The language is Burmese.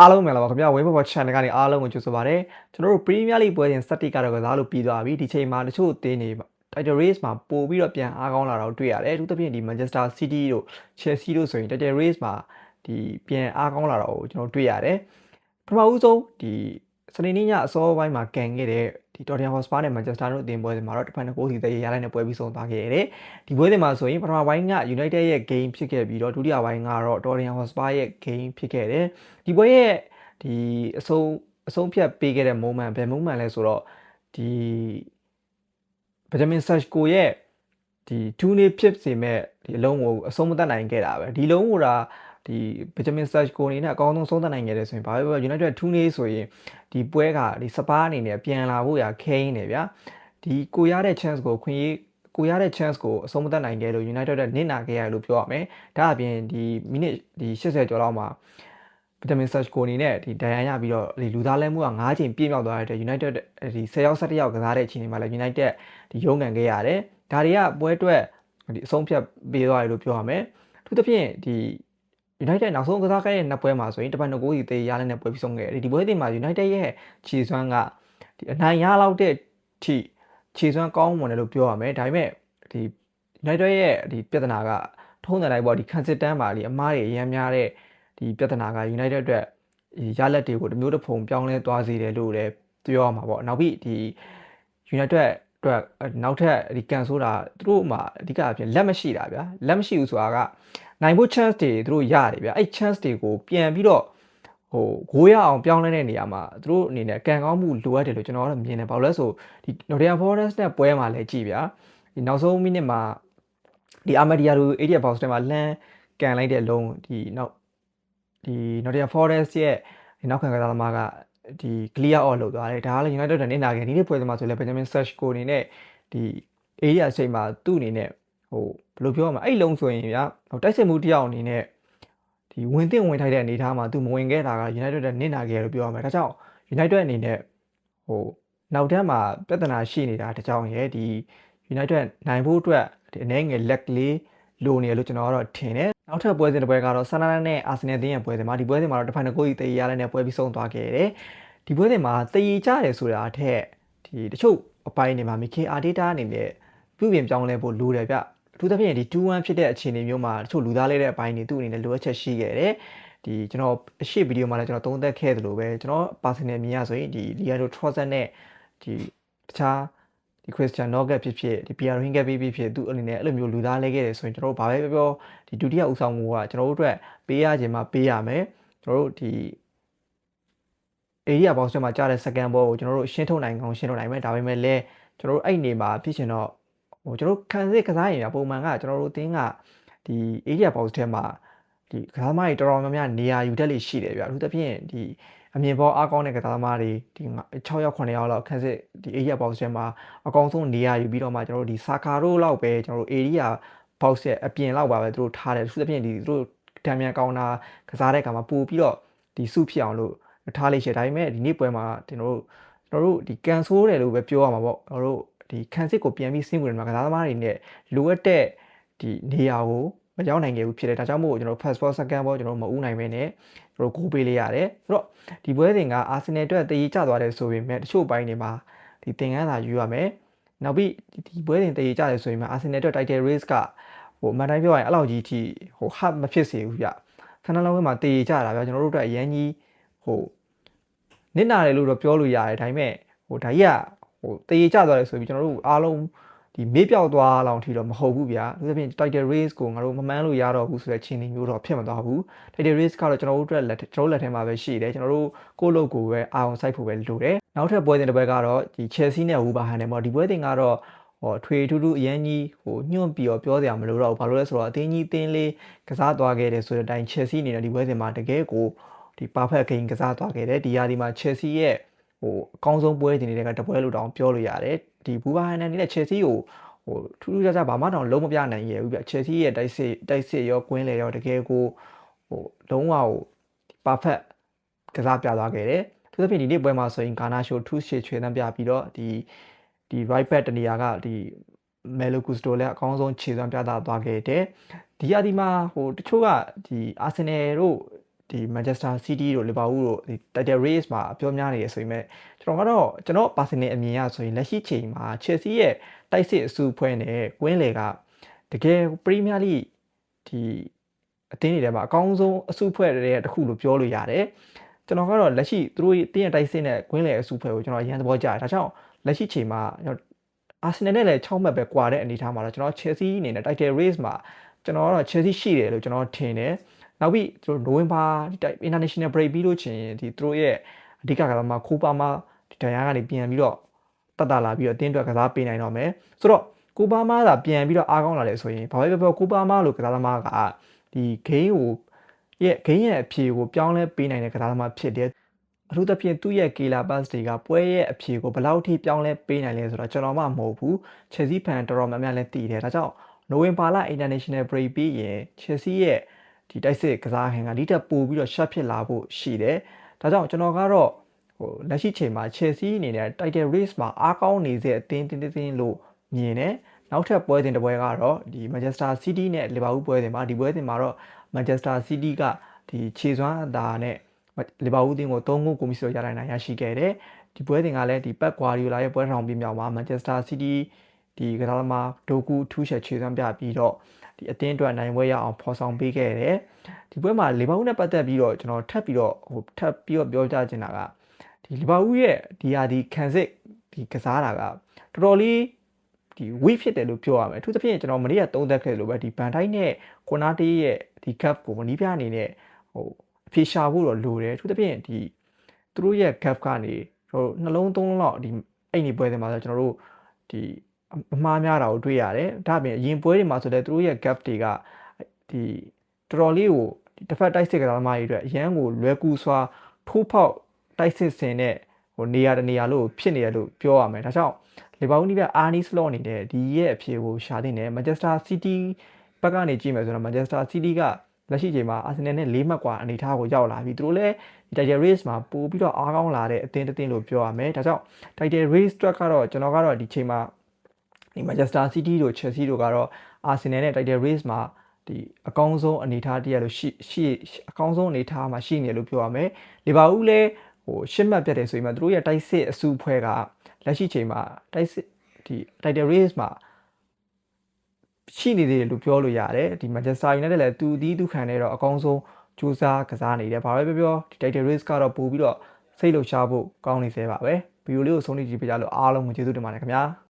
အားလုံးမင်္ဂလာပါခင်ဗျာဝင်းဘော် channel ကနေအားလုံးကိုကြိုဆိုပါရစေကျွန်တော်တို့ Premier League ပွဲစဉ်စတိကတော့ကစားလို့ပြီးသွားပြီဒီချိန်မှာတချို့အသင်းတွေ Title Race မှာပို့ပြီးတော့ပြန်အားကောင်းလာတော့တွေ့ရတယ်အထူးသဖြင့်ဒီ Manchester City တို့ Chelsea တို့ဆိုရင် Title Race မှာဒီပြန်အားကောင်းလာတော့ကိုကျွန်တော်တွေ့ရတယ်ပထမဦးဆုံးဒီစနေနေ့ညအစောပိုင်းမှာကန်ခဲ့တဲ့ ဒီ Tottenham Hotspur နဲ့ Manchester တို့အသင်းပွဲစဉ်မှာတော့တစ်ဖက်နှစ်ဂိုးစီတည်းရလိုက်တဲ့ပွဲပြီးဆုံးသွားခဲ့ရတယ်ဒီပွဲစဉ်မှာဆိုရင်ပထမပိုင်းက United ရဲ့ game ဖြစ်ခဲ့ပြီးတော့ဒုတိယပိုင်းကတော့ Tottenham Hotspur ရဲ့ game ဖြစ်ခဲ့တယ်ဒီပွဲရဲ့ဒီအဆုံးအဆုံးဖြတ်ပေးခဲ့တဲ့ moment ဘယ် moment လဲဆိုတော့ဒီ Benjamin Sesko ရဲ့ဒီ2နေဖြစ်စေမဲ့ဒီအလုံးကိုအဆုံးမတတ်နိုင်ခဲ့တာပဲဒီလုံးကိုဒါ ဒီ Benjamin Sesko အနေနဲ့အကောင်းဆုံးဆုံးသတ်နိုင်ခဲ့တယ်ဆိုရင်ဘာပဲပြော United 2နေဆိုရင်ဒီပွဲကဒီစပါးအနေနဲ့ပြန်လာဖို့ရခင်းနေဗျာဒီကိုရတဲ့ chance ကိုခွင့်ရေးကိုရတဲ့ chance ကိုအဆုံးမတတ်နိုင်ခဲ့လို့ United ကနစ်နာခဲ့ရလို့ပြောရမယ်ဒါအပြင်ဒီမိနစ်ဒီ80ကျော်လောက်မှာဗီတာမင်ဆတ်ကိုအနေနဲ့ဒီဒဏ်ရာရပြီးတော့ဒီလူသားလဲမှုက9ချိန်ပြည့်မြောက်သွားတဲ့ United ဒီ10ယောက်17ယောက်ကစားတဲ့အချိန်တွေမှာလည်း United ဒီရုံးကန်ခဲ့ရတယ်။ဒါတွေကပွဲအတွက်ဒီအဆုံးဖြတ်ပေးသွားတယ်လို့ပြောရမယ်။သူတစ်ဖြင့်ဒီ United နောက်ဆုံးကစားခဲ့တဲ့နှစ်ပွဲမှာဆိုရင်တပတ်နှစ်ကိုးစီသေးရတဲ့နဲ့ပွဲပြီးဆုံးခဲ့တယ်။ဒီပွဲတင်မှာ United ရဲ့ခြေစွမ်းကဒီအနိုင်ရလောက်တဲ့ထိခြေစွမ်းကောင်းမွန်တယ်လို့ပြောရမယ်။ဒါပေမဲ့ဒီ United ရဲ့ဒီပြဿနာကထုံးတယ်လိုက်ပေါ့ဒီ consistent ပါလေအမားတွေအများများတဲ့ဒီပြဿနာက United အတွက်ရလက်တွေကိုတမျိုးတစ်ဖုံပြောင်းလဲသွားစေတယ်လို့လည်းပြောရမှာပေါ့နောက်ပြီးဒီ United အတွက်နောက်ထပ်ဒီကန်ဆိုတာသူတို့မှာအဓိကအဖြစ်လက်မရှိတာဗျာလက်မရှိဘူးဆိုတာက နိုင်ဖို့ chance တွေသူတို့ရတယ်ဗျာအဲ့ chance တွေကိုပြန်ပြီးတော့ဟိုဂိုးရအောင်ပြောင်းလဲတဲ့နေရာမှာသူတို့အနေနဲ့ကန်ကောင်းမှုလိုအပ်တယ်လို့ကျွန်တော်ကတော့မြင်တယ်ဘာလို့လဲဆိုဒီ Nottingham Forest နဲ့ပွဲမှာလည်းကြည်ဗျာဒီနောက်ဆုံးမိနစ်မှာဒီ Armadia တို့ area box ထဲမှာလှမ်းကန်လိုက်တဲ့လုံးဒီနောက်ဒီ Nottingham Forest ရဲ့နောက်ခံကစားသမားကဒီ clear out လုပ်သွားတယ်ဒါကလည်း United နဲ့နေတာခဲ့ဒီနေ့ပွဲသမားဆိုလည်း Benjamin Sesko အနေနဲ့ဒီ area အချိန်မှာသူ့အနေနဲ့ ဟိုဘယ်လိုပြောရမလဲအဲ့လုံးဆိုရင်ဗျာတိုက်စစ်မှုတယောက်အနေနဲ့ဒီဝင်သင့်ဝင်ထိုက်တဲ့အနေအထားမှာသူမဝင်ခဲ့တာက United နဲ့နေတာခဲ့လို့ပြောရမယ်ဒါကြောင့် United အနေနဲ့ဟိုနောက်တန်းမှာပြဿနာရှိနေတာတကြောင်ရဲ့ဒီ United နိုင်ဖို့အတွက်ဒီအနေငယ်လက်ကလေးလိုနေလို့ကျွန်တော်ကတော့ထင်တယ်နောက်ထပ်ပွဲစဉ်တစ်ပွဲကတော့ဆန်နာနဲ့အာဆင်နယ်တင်းရဲ့ပွဲစဉ်မှာဒီပွဲစဉ်မှာတော့တစ်ဖက်နှစ်ကိုကြီးတေးရတဲ့နဲ့ပွဲပြီးဆုံးသွားခဲ့တယ်ဒီပွဲစဉ်မှာတေးကြတယ်ဆိုတာအထက်ဒီတချို့အပိုင်းတွေမှာမီကေအာဒေတာအနေနဲ့ပြုပြင်ပြောင်းလဲဖို့လိုတယ်ဗျ အထူးသဖြင့်ဒီ2-1ဖြစ်တဲ့အခြေအနေမျိုးမှာတချို့လူသားလေးတဲ့အပိုင်းတွေသူ့အနေနဲ့လိုအပ်ချက်ရှိခဲ့တယ်ဒီကျွန်တော်အရှိဗီဒီယိုမှာလည်းကျွန်တော်သုံးသပ်ခဲ့သလိုပဲကျွန်တော် personal မြင်ရဆိုရင်ဒီ Leandro Trossard နဲ့ဒီတခြားဒီ Christian Nugget ဖြစ်ဖြစ်ဒီ Pierre Hinge ဖြစ်ဖြစ်သူအနေနဲ့အဲ့လိုမျိုးလူသားလဲခဲ့တယ်ဆိုရင်ကျွန်တော်တို့ဘာပဲပြောပြောဒီဒုတိယဦးဆောင်မှုကကျွန်တော်တို့အတွက်ပေးရခြင်းမှာပေးရမယ်ကျွန်တော်တို့ဒီ area box ထဲမှာကြားတဲ့ second ball ကိုကျွန်တော်တို့ရှင်းထုတ်နိုင်အောင်ရှင်းထုတ်နိုင်မယ်ဒါပေမဲ့လည်းကျွန်တော်တို့အဲ့နေမှာဖြစ်ချင်တော့ ဟိုကျွန်တော်ခံစစ်ကစားရင်ပုံမှန်ကကျွန်တော်တို့အတင်းကဒီ area box ထဲမှာဒီကစားသမားတွေတော်တော်များများနေရာယူတတ်လိရှိတယ်ဗျအထူးသဖြင့်ဒီအမြင်ပေါ်အားကောင်းတဲ့ကစားသမားတွေဒီ6ယောက်9ယောက်လောက်ခန်းစစ်ဒီ area box ထဲမှာအကောင်းဆုံးနေရာယူပြီးတော့မှကျွန်တော်တို့ဒီစာကာတို့လောက်ပဲကျွန်တော်တို့ area box ရဲ့အပြင်လောက်ပါပဲသူတို့ထားတယ်အထူးသဖြင့်ဒီသူတို့တံမြန်ကောင်းတာကစားတဲ့အခါမှာပို့ပြီးတော့ဒီစုဖြစ်အောင်လို့ထားလိုက်ရှယ်ဒါပေမဲ့ဒီနေ့ပွဲမှာကျွန်တော်တို့ကျွန်တော်တို့ဒီကန်ဆိုးတယ်လို့ပဲပြောရမှာပေါ့ကျွန်တော်တို့ ဒီခန်းစစ်ကိုပြန်ပြီးစင်းဝင်မှာကစားသမားတွေနဲ့လိုအပ်တဲ့ဒီနေရာကိုမရောက်နိုင်ခဲ့ဘူးဖြစ်တယ်ဒါကြောင့်မို့ကျွန်တော် first ball second ball ကျွန်တော်မဦးနိုင်ပဲနဲ့ကျွန်တော်ဂိုးပေးလိုက်ရတယ်ဆိုတော့ဒီပွဲစဉ်ကအာဆင်နယ်အတွက်တည်ကြသွားတယ်ဆိုပေမဲ့တချို့ပိုင်းတွေမှာဒီသင်ခန်းစာယူရမယ်နောက်ပြီးဒီပွဲစဉ်တည်ကြတယ်ဆိုရင်မှအာဆင်နယ်အတွက် title race ကဟိုအမှန်တိုင်းပြောရရင်အဲ့လောက်ကြီးထိဟို hard မဖြစ်စေဘူးဗျဆန်နလုံးဝဲမှာတည်ကြတာဗျကျွန်တော်တို့အတွက်အရန်ကြီးဟိုနစ်နာတယ်လို့တော့ပြောလို့ရတယ်ဒါပေမဲ့ဟိုဒါကြီးက ဟိုတည်ကြသွားတယ်ဆိုပြီးကျွန်တော်တို့အားလုံးဒီမေးပြောက်သွားလောက်ထိတော့မဟုတ်ဘူးဗျာ။ဒါဆိုရင် title race ကိုငါတို့မမှန်းလို့ရတော့ဘူးဆိုတဲ့ချင်းနေမျိုးတော့ဖြစ်မသွားဘူး။ title race ကတော့ကျွန်တော်တို့အတွက်လက်ကျွန်တော်လက်ထဲမှာပဲရှိတယ်။ကျွန်တော်တို့ကိုယ့်လုပ်ကိုပဲအာရုံစိုက်ဖို့ပဲလိုတယ်။နောက်ထပ်ပွဲစဉ်တစ်ပွဲကတော့ဒီ Chelsea နဲ့ Wolverhampton ပေါ့ဒီပွဲစဉ်ကတော့ဟောထွေထူးထူးအရန်ကြီးဟိုညွန့်ပြီးတော့ပြောစရာမလိုတော့ဘူး။ဘာလို့လဲဆိုတော့အသင်းကြီးအသင်းလေးကစားသွားခဲ့တယ်ဆိုတဲ့အတိုင်း Chelsea အနေနဲ့ဒီပွဲစဉ်မှာတကယ်ကိုဒီ perfect game ကစားသွားခဲ့တယ်။ဒီရာဒီမှာ Chelsea ရဲ့ ဟိုအကောင်းဆုံးပွဲတင်တွေကတပွဲလို့တောင်ပြောလို့ရတယ်။ဒီ Wolverhampton အနေနဲ့ Chelsea ကိုဟိုထူးထူးခြားခြားဘာမှတောင်လုံးမပြနိုင်ရဘူးဗျချယ်ဆီရဲ့တိုက်စစ်တိုက်စစ်ရောကွင်းလေရောတကယ်ကိုဟိုလုံးဝဟို perfect ကစားပြသွားခဲ့တယ်သူသဖြင့်ဒီနေ့ပွဲမှာဆိုရင်ဂါနာရှိုထူးရှေချွေတန်းပြပြီးတော့ဒီဒီ right back တနေရာကဒီမယ်လိုကူစတိုလည်းအကောင်းဆုံးခြေစွမ်းပြသသွားခဲ့တယ်ဒီအဒီမှာဟိုတချို့ကဒီအာဆင်နယ်တို့ ဒီ Manchester City တို့ Liverpool တို့ဒီ title race မှာအပြောများနေရဆိုပေမဲ့ကျွန်တော်ကတော့ကျွန်တော် personal အမြင်ရဆိုရင်လက်ရှိချိန်မှာ Chelsea ရဲ့တိုက်စစ်အစုအဖွဲ့နဲ့ကွင်းလေကတကယ် Premier League ဒီအသင်းတွေထဲမှာအကောင်းဆုံးအစုအဖွဲ့တွေတစ်ခုလို့ပြောလို့ရတယ်ကျွန်တော်ကတော့လက်ရှိသူတို့တင်းရဲ့တိုက်စစ်နဲ့ကွင်းလေအစုအဖွဲ့ကိုကျွန်တော်အရင်သဘောကျတယ်ဒါကြောင့်လက်ရှိချိန်မှာအာဆင်နယ်နဲ့လည်း6မှတ်ပဲကွာတဲ့အနေအထားမှာတော့ကျွန်တော် Chelsea အနေနဲ့ title race မှာကျွန်တော်ကတော့ Chelsea ရှိတယ်လို့ကျွန်တော်ထင်တယ် နောက်ပြီးသူတို့နိုဝင်ဘာဒီ international break ပြီးလို့ချင်ဒီသူတို့ရဲ့အဓိကကစားမှာခိုးပါမှာဒီတန်ရာကနေပြန်ပြီးတော့တက်တာလာပြီးတော့အတင်းအတွက်ကစားပေးနိုင်တော့မယ်ဆိုတော့ကိုပါမားသာပြန်ပြီးတော့အားကောင်းလာတယ်ဆိုရင်ဘာပဲပြောပြောကိုပါမားလို့ကစားသမားကဒီ game ကိုရဲ့ game ရဲ့အဖြေကိုပြောင်းလဲပေးနိုင်တဲ့ကစားသမားဖြစ်တယ်အထူးသဖြင့်သူ့ရဲ့ Killer Pass တွေကပွဲရဲ့အဖြေကိုဘယ်လောက်ထိပြောင်းလဲပေးနိုင်လဲဆိုတော့ကျွန်တော်မှမဟုတ်ဘူး Chelsea fan တော်တော်များများလည်းသိတယ်ဒါကြောင့်နိုဝင်ဘာလ international break ပြီးရင် Chelsea ရဲ့ ဒီတိုက်စစ်ကစားခင်ကဒီတက်ပို့ပြီးတော့ shut ဖြစ်လာဖို့ရှိတယ်ဒါကြောင့်ကျွန်တော်ကတော့ဟိုလက်ရှိချိန်မှာ Chelsea အနေနဲ့ title race မှာအားကောင်းနေစေအသင်းတင်းတင်းလို့မြင်တယ်နောက်ထပ်ပွဲစဉ်တစ်ပွဲကတော့ဒီ Manchester City နဲ့ Liverpool ပွဲစဉ်မှာဒီပွဲစဉ်မှာတော့ Manchester City ကဒီခြေစွမ်းအသာနဲ့ Liverpool တင်းကို3ဂိုးကိုမီဆိုရတိုင်းရရှိခဲ့တယ်ဒီပွဲစဉ်ကလည်းဒီ Pep Guardiola ရဲ့ပွဲထောင်ပြမြောက်မှာ Manchester City ဒီကစားသမားဒိုကူထူးချက်ခြေစွမ်းပြပြီးတော့ ဒီအတင်းအတွက်နိုင်ပွဲရအောင်ဖော်ဆောင်ပေးခဲ့တယ်ဒီပွဲမှာလီဗာပူးနဲ့ပတ်သက်ပြီးတော့ကျွန်တော်ထပ်ပြီးတော့ဟိုထပ်ပြီးတော့ပြောကြချင်တာကဒီလီဗာပူးရဲ့ဒီဟာဒီခံစစ်ဒီကစားတာကတော်တော်လေးဒီ weak ဖြစ်တယ်လို့ပြောရမယ်အထူးသဖြင့်ကျွန်တော်မနေ့ကသုံးသက်ခဲ့လို့ပဲဒီဘန်တိုင်းနဲ့ကွန်နာတေးရဲ့ဒီ gap ကိုမနီးပြအနေနဲ့ဟိုအဖြေရှာဖို့တော့လိုတယ်အထူးသဖြင့်ဒီသူတို့ရဲ့ gap ကနေကျွန်တော်နှလုံးသုံးလုံးလောက်ဒီအဲ့ဒီပွဲတွေမှာဆိုကျွန်တော်တို့ဒီ အမှားများတာကိုတွေ့ရတယ်ဒါ့အပြင်အရင်ပွဲတွေမှာဆိုလည်းသူတို့ရဲ့ gap တွေကဒီတော်တော်လေးကိုတစ်ဖက်တိုက်စစ်ကစားသမားတွေအတွက်အရန်ကိုလွယ်ကူစွာထိုးဖောက်တိုက်စစ်စင်တဲ့ဟိုနေရာတနေရာလို့ဖြစ်နေတယ်လို့ပြောရမယ်ဒါကြောင့်လီဗာပူးနီးပြအာနီစလော့နေတဲ့ဒီရဲ့အဖြေကိုရှာတင်တယ်မန်ချက်စတာစီးတီးဘက်ကနေကြည့်မယ်ဆိုတော့မန်ချက်စတာစီးတီးကလက်ရှိချိန်မှာအာဆင်နယ်နဲ့၄မှတ်กว่าအနေထားကိုရောက်လာပြီသူတို့လည်းဒီ title race မှာပို့ပြီးတော့အားကောင်းလာတဲ့အသင်းတစ်သင်းလို့ပြောရမယ်ဒါကြောင့် title race အတွက်ကတော့ကျွန်တော်ကတော့ဒီချိန်မှာ ဒီ Manchester City တို့ Chelsea တို့ကတော့ Arsenal နဲ့ title race မှာဒီအကောင်းဆုံးအနေအထားတည်းရလို့ရှိရှိအကောင်းဆုံးအနေအထားမှာရှိနေလို့ပြောရမယ်လီဗာပူးလည်းဟိုရှစ်မှတ်ပြတ်တယ်ဆိုရင်မှသူတို့ရဲ့တိုက်စစ်အစုဖွဲ့ကလက်ရှိချိန်မှာတိုက်စစ်ဒီ title race မှာရှိနေသေးတယ်လို့ပြောလို့ရတယ်ဒီ Manchester United လည်းသူဒီသူခံနေတော့အကောင်းဆုံးစူးစမ်းကစားနေတယ်ဘာပဲပြောပြောဒီ title race ကတော့ပို့ပြီးတော့စိတ်လှုပ်ရှားဖို့ကောင်းနေသေးပါပဲဗီဒီယိုလေးကိုဆုံးဖြတ်ကြည့်ပြကြလို့အားလုံးကိုကျေးဇူးတင်ပါတယ်ခင်ဗျာ